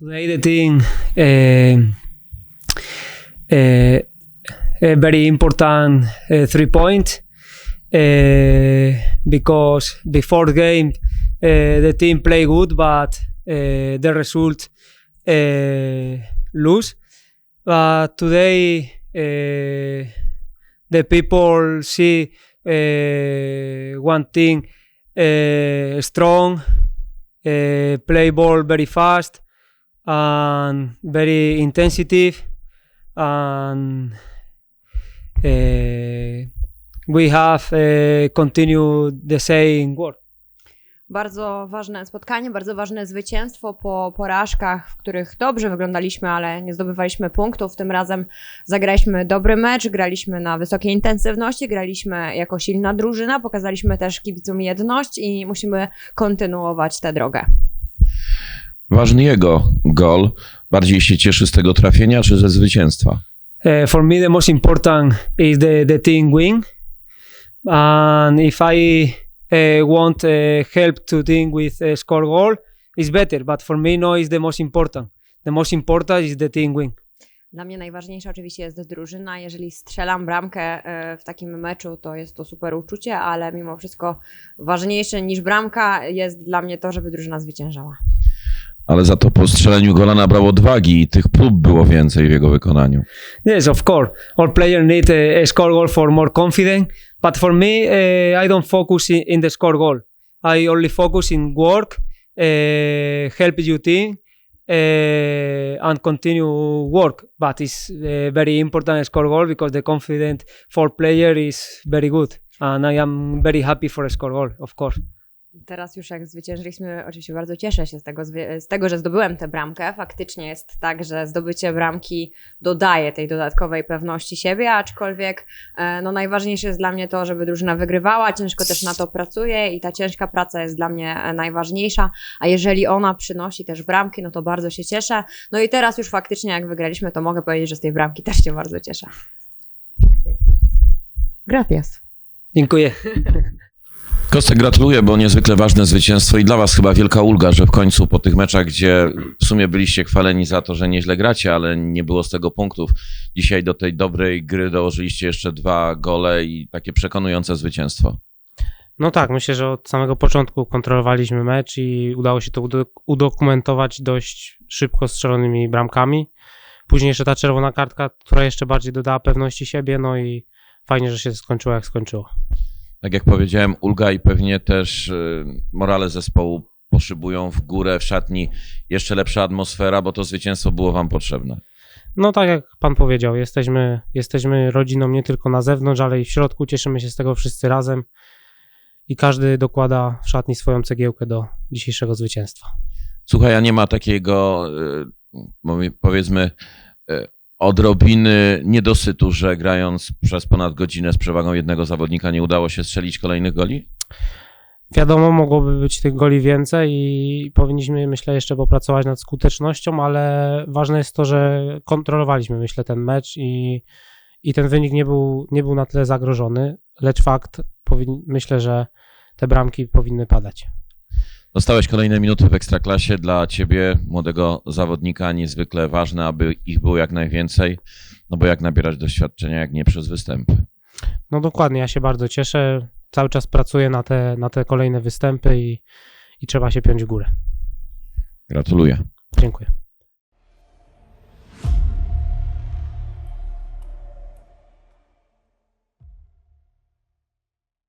Today the team uh, uh, a very important uh, three point uh, because before the game uh, the team play good but the result lose. But today the people see one thing strong, play ball very fast and very intensive and uh, we have uh, continued the same work. Bardzo ważne spotkanie, bardzo ważne zwycięstwo po porażkach, w których dobrze wyglądaliśmy, ale nie zdobywaliśmy punktów. Tym razem zagraliśmy dobry mecz, graliśmy na wysokiej intensywności, graliśmy jako silna drużyna, pokazaliśmy też kibicom jedność i musimy kontynuować tę drogę. Ważny jego gol. Bardziej się cieszy z tego trafienia czy ze zwycięstwa? Uh, for me, the most important is the, the team win. And if I uh, want uh, help to team with uh, score goal, it's better. But for me, no, is the most important. The most important is the team win. Dla mnie najważniejsza oczywiście jest drużyna. Jeżeli strzelam bramkę e, w takim meczu, to jest to super uczucie, ale mimo wszystko ważniejsze niż bramka jest dla mnie to, żeby drużyna zwyciężała. Ale za to po strzeleniu gola nabrał odwagi i tych prób było więcej w jego wykonaniu. Yes, of course. All players need a, a score goal for more confidence. But for me, uh, I don't focus in, in the score goal. I only focus in work, uh, help your team, uh, and continue work. But it's very important score goal because the confidence for player is very good, and I am very happy for a score goal, of course. Teraz już jak zwyciężyliśmy, oczywiście bardzo cieszę się z tego, z tego, że zdobyłem tę bramkę. Faktycznie jest tak, że zdobycie bramki dodaje tej dodatkowej pewności siebie, aczkolwiek e, no, najważniejsze jest dla mnie to, żeby drużyna wygrywała. Ciężko też na to pracuję i ta ciężka praca jest dla mnie e, najważniejsza. A jeżeli ona przynosi też bramki, no to bardzo się cieszę. No i teraz już faktycznie jak wygraliśmy, to mogę powiedzieć, że z tej bramki też się bardzo cieszę. Gracias. Dziękuję. Kostek gratuluję, bo niezwykle ważne zwycięstwo i dla was chyba wielka ulga, że w końcu po tych meczach, gdzie w sumie byliście chwaleni za to, że nieźle gracie, ale nie było z tego punktów, dzisiaj do tej dobrej gry dołożyliście jeszcze dwa gole i takie przekonujące zwycięstwo. No tak, myślę, że od samego początku kontrolowaliśmy mecz i udało się to udo- udokumentować dość szybko strzelonymi bramkami. Później jeszcze ta czerwona kartka, która jeszcze bardziej dodała pewności siebie, no i fajnie, że się skończyło jak skończyło. Tak jak powiedziałem, ulga i pewnie też y, morale zespołu poszybują w górę w szatni. Jeszcze lepsza atmosfera, bo to zwycięstwo było wam potrzebne. No tak jak pan powiedział, jesteśmy, jesteśmy rodziną nie tylko na zewnątrz, ale i w środku. Cieszymy się z tego wszyscy razem i każdy dokłada w szatni swoją cegiełkę do dzisiejszego zwycięstwa. Słuchaj, a nie ma takiego, y, powie- powiedzmy, y, odrobiny niedosytu, że grając przez ponad godzinę z przewagą jednego zawodnika nie udało się strzelić kolejnych goli? Wiadomo, mogłoby być tych goli więcej i powinniśmy, myślę, jeszcze popracować nad skutecznością, ale ważne jest to, że kontrolowaliśmy, myślę, ten mecz i, i ten wynik nie był, nie był na tyle zagrożony, lecz fakt, powin, myślę, że te bramki powinny padać. Dostałeś kolejne minuty w ekstraklasie dla ciebie, młodego zawodnika, niezwykle ważne, aby ich było jak najwięcej, no bo jak nabierać doświadczenia, jak nie przez występy. No dokładnie, ja się bardzo cieszę, cały czas pracuję na te, na te kolejne występy i, i trzeba się piąć w górę. Gratuluję. Dziękuję.